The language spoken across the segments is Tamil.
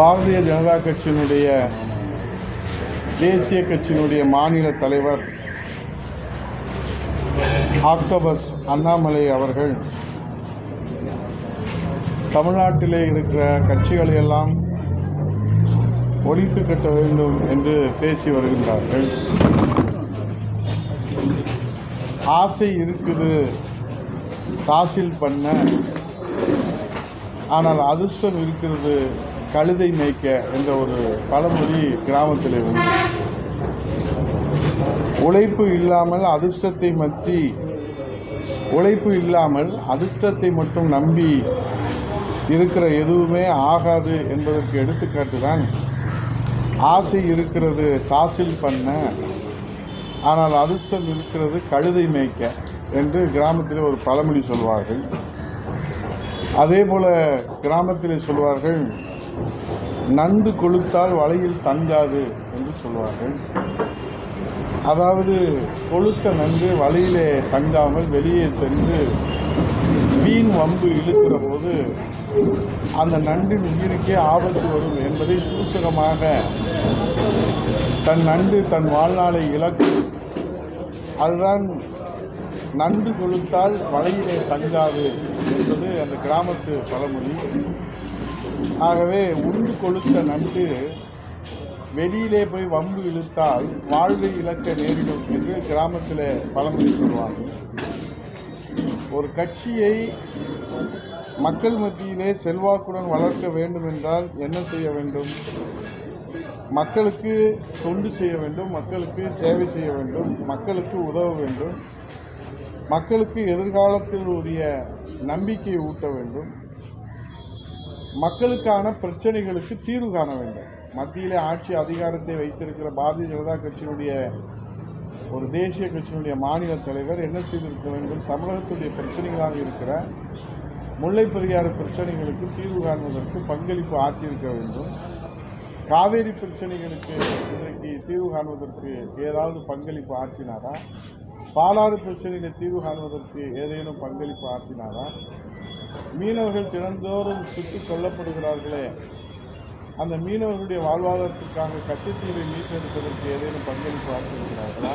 பாரதிய ஜனதா கட்சியினுடைய தேசிய கட்சியினுடைய மாநில தலைவர் ஆக்டோபஸ் அண்ணாமலை அவர்கள் தமிழ்நாட்டிலே இருக்கிற கட்சிகளை எல்லாம் ஒழித்து கட்ட வேண்டும் என்று பேசி வருகின்றார்கள். ஆசை இருக்குது தாசில் பண்ண ஆனால் அதிர்ஷ்டம் இருக்கிறது கழுதை மேய்க்க என்ற ஒரு பழமொழி கிராமத்தில் உண்டு உழைப்பு இல்லாமல் அதிர்ஷ்டத்தை மத்தி உழைப்பு இல்லாமல் அதிர்ஷ்டத்தை மட்டும் நம்பி இருக்கிற எதுவுமே ஆகாது என்பதற்கு எடுத்துக்காட்டு தான் ஆசை இருக்கிறது தாசில் பண்ண. ஆனால் அதிர்ஷ்டம் இருக்கிறது கழுதை மேய்க்க என்று கிராமத்தில் ஒரு பழமொழி சொல்வார்கள். அதே போல் கிராமத்தில் சொல்வார்கள் நண்டு கொளுத்தால் வலையில் தங்காது என்று சொல்வார்கள். அதாவது கொளுத்த நண்டு வலையிலே தங்காமல் வெளியே சென்று மீன் வம்பு இழுக்கிற போது அந்த நண்டின் உயிருக்கே ஆபத்து வரும் என்பதை சூசகமாக தன் நண்டு தன் வாழ்நாளை இழக்கும். அதுதான் நண்டு கொளுத்தால் வலையிலே தங்காது என்பது அந்த கிராமத்து பழமொழி. ஆகவே உண்டு கொளுத்த நண்டு வெளியிலே போய் வம்பு இழுத்தால் வாழ்வு இழக்க நேரிடும் என்று கிராமத்தில் பழமொழி சொல்வாங்க ஒரு கட்சியை மக்கள் மத்தியிலே செல்வாக்குடன் வளர்க்க வேண்டும் என்றால் என்ன செய்ய வேண்டும்? மக்களுக்கு தொண்டு செய்ய வேண்டும் மக்களுக்கு சேவை செய்ய வேண்டும் மக்களுக்கு உதவ வேண்டும் மக்களுக்கு எதிர்காலத்தில் உரிய நம்பிக்கையை ஊட்ட வேண்டும். மக்களுக்கான பிரச்சனைகளுக்கு தீர்வு காண வேண்டும். மத்தியிலே ஆட்சி அதிகாரத்தை வைத்திருக்கிற பாரதிய ஜனதா கட்சியினுடைய ஒரு தேசிய கட்சியினுடைய மாநில தலைவர் என்ன செய்திருக்க வேண்டும்? தமிழகத்துடைய பிரச்சனைகளாக இருக்கிற முல்லை பெரியாறு பிரச்சனைகளுக்கு தீர்வு காண்பதற்கு பங்களிப்பு ஆற்றியிருக்க வேண்டும். காவேரி பிரச்சனைகளுக்கு இன்றைக்கு தீர்வு காண்பதற்கு ஏதாவது பங்களிப்பு ஆற்றினாரா? பாலாறு பிரச்சனையில் தீர்வு காண்பதற்கு ஏதேனும் பங்களிப்பு ஆற்றினாரா? மீனவர்கள் தினந்தோறும் சுட்டுக் கொல்லப்படுகிறார்களே. அந்த மீனவர்களுடைய வாழ்வாதாரத்திற்காக கச்சத்தீவை மீட்டெடுப்பதற்கு ஏதேனும் பங்களிப்பு ஆற்றியிருக்கிறார்களா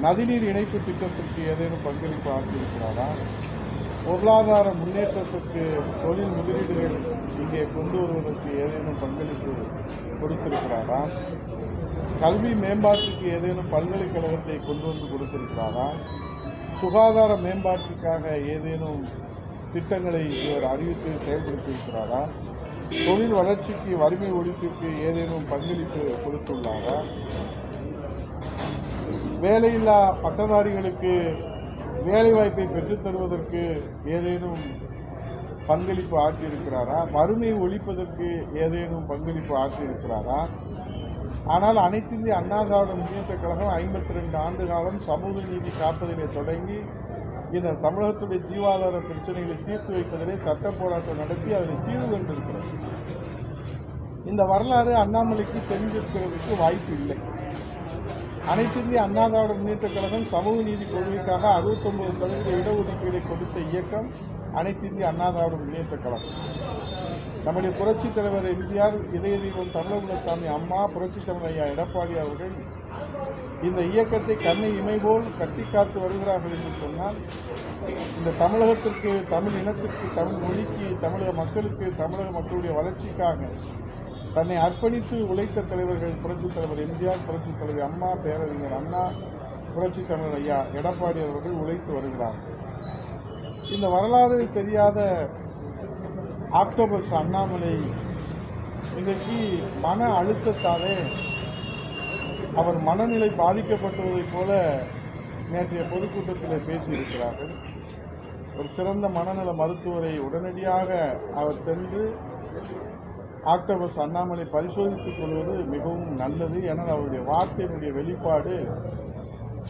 நதிநீர் இணைப்பு திட்டத்திற்கு ஏதேனும் பங்களிப்பு ஆற்றியிருக்கிறாரா பொருளாதார முன்னேற்றத்திற்கு தொழில் முதலீடுகள் இங்கே கொண்டு வருவதற்கு ஏதேனும் பங்களிப்பு கொடுத்திருக்கிறாரா? கல்வி மேம்பாட்டுக்கு ஏதேனும் பல்கலைக்கழகத்தை கொண்டு வந்து கொடுத்திருக்கிறாரா? சுகாதார மேம்பாட்டுக்காக ஏதேனும் திட்டங்களை இவர் அறிவித்து செயல்படுத்தியிருக்கிறாரா? தொழில் வளர்ச்சிக்கு வறுமை ஒழிப்புக்கு ஏதேனும் பங்களிப்பு கொடுத்துள்ளாரா? வேலையில்லா பட்டதாரிகளுக்கு வேலைவாய்ப்பை பெற்றுத் தருவதற்கு ஏதேனும் பங்களிப்பு ஆற்றியிருக்கிறாரா? வறுமை ஒழிப்பதற்கு ஏதேனும் பங்களிப்பு ஆற்றியிருக்கிறாரா? ஆனால் அனைத்து இந்திய அண்ணா திராவிட முன்னேற்ற கழகம் ஐம்பத்தி ரெண்டு ஆண்டு காலம் சமூக நீதி காப்பதிலே தொடங்கி இந்த தமிழகத்துடைய ஜீவாதார பிரச்சனைகளை தீர்த்து வைப்பதிலே சட்ட போராட்டம் நடத்தி அதில் தீர்வு கண்டிருக்கிறது. இந்த வரலாறு அண்ணாமலைக்கு தெரிஞ்சிருக்கிறதுக்கு வாய்ப்பு இல்லை. அனைத்து இந்திய அண்ணா திராவிட முன்னேற்ற கழகம் சமூக நீதி கொள்கைக்காக அறுபத்தொன்பது சதவீத இடஒதுக்கீடை கொடுத்த இயக்கம் அனைத்து இந்திய அண்ணா திராவிட முன்னேற்ற கழகம். நம்முடைய புரட்சித் தலைவர் எம்ஜிஆர் இதய தெய்வம் தமிழகுலசாமி அம்மா புரட்சித் தலைவர் ஐயா எடப்பாடி அவர்கள் இந்த இயக்கத்தை கண்ணை இமைபோல் கட்டி காத்து வருகிறார்கள் என்று சொன்னால் இந்த தமிழகத்திற்கு தமிழ் இனத்திற்கு தமிழ் மொழிக்கு தமிழக மக்களுக்கு தமிழக மக்களுடைய வளர்ச்சிக்காக தன்னை அர்ப்பணித்து உழைத்த தலைவர்கள் புரட்சித் தலைவர் எம்ஜிஆர் புரட்சித் தலைவர் அம்மா பேரறிஞர் அண்ணா புரட்சித் தலைவர் ஐயா எடப்பாடி அவர்கள் உழைத்து வருகிறார். இந்த வரலாறு தெரியாத ஆக்டோபஸ் அண்ணாமலை இன்றைக்கு மன அழுத்தத்தாலே அவர் மனநிலை பாதிக்கப்பட்டுவதைப் போல நேற்றைய பொதுக்கூட்டத்தில் பேசியிருக்கிறார்கள். ஒரு சிறந்த மனநல மருத்துவரை உடனடியாக அவர் சென்று ஆக்டோபஸ் அண்ணாமலை பரிசோதித்துக் கொள்வது மிகவும் நல்லது. என அவருடைய வார்த்தையினுடைய வெளிப்பாடு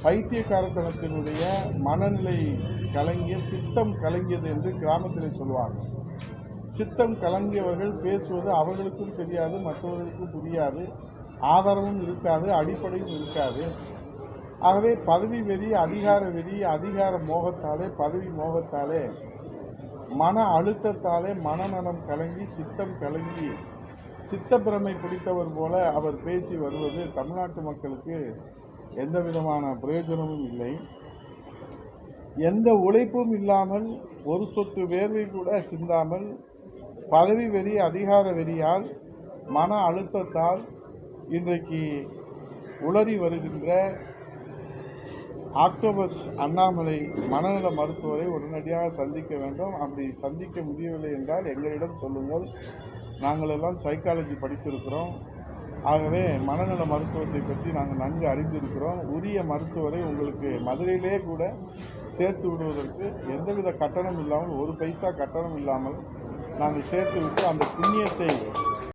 பைத்தியக்காரத்தனத்தினுடைய மனநிலை கலங்கிய சித்தம் கலங்கியது என்று கிராமத்தில் சொல்வார்கள் சித்தம் கலங்கியவர்கள் பேசுவது அவர்களுக்கும் தெரியாது மற்றவர்களுக்கும் புரியாது. ஆதரவும் இருக்காது அடிப்படையும் இருக்காது. ஆகவே பதவி வெறி அதிகார வெறி அதிகார மோகத்தாலே பதவி மோகத்தாலே மன அழுத்தத்தாலே மனநலம் கலங்கி சித்தம் கலங்கி சித்தப்பிரமை பிடித்தவர் போல அவர் பேசி வருவது தமிழ்நாட்டு மக்களுக்கு எந்த விதமான பிரயோஜனமும் இல்லை. எந்த உழைப்பும் இல்லாமல் ஒரு சொட்டு வேர்வை கூட சிந்தாமல் பதவி வெறி அதிகார வெறியால் மன அழுத்தத்தால் இன்றைக்கு உளறி வருகின்ற ஆக்டோபஸ் அண்ணாமலை மனநல மருத்துவரை உடனடியாக சந்திக்க வேண்டும். அப்படி சந்திக்க முடியவில்லை என்றால் எங்களிடம் சொல்லுங்கள். நாங்கள் எல்லாம் சைக்காலஜி படித்திருக்கிறோம். ஆகவே மனநல மருத்துவத்தை பற்றி நாங்கள் நன்கு அறிந்திருக்கிறோம். உரிய மருத்துவரை உங்களுக்கு மதுரையிலே கூட சேர்த்து விடுவதற்கு எந்தவித கட்டணம் இல்லாமல் ஒரு பைசா கட்டணம் இல்லாமல் நாங்கள் சேர்த்து விட்டு அந்த புண்ணியத்தை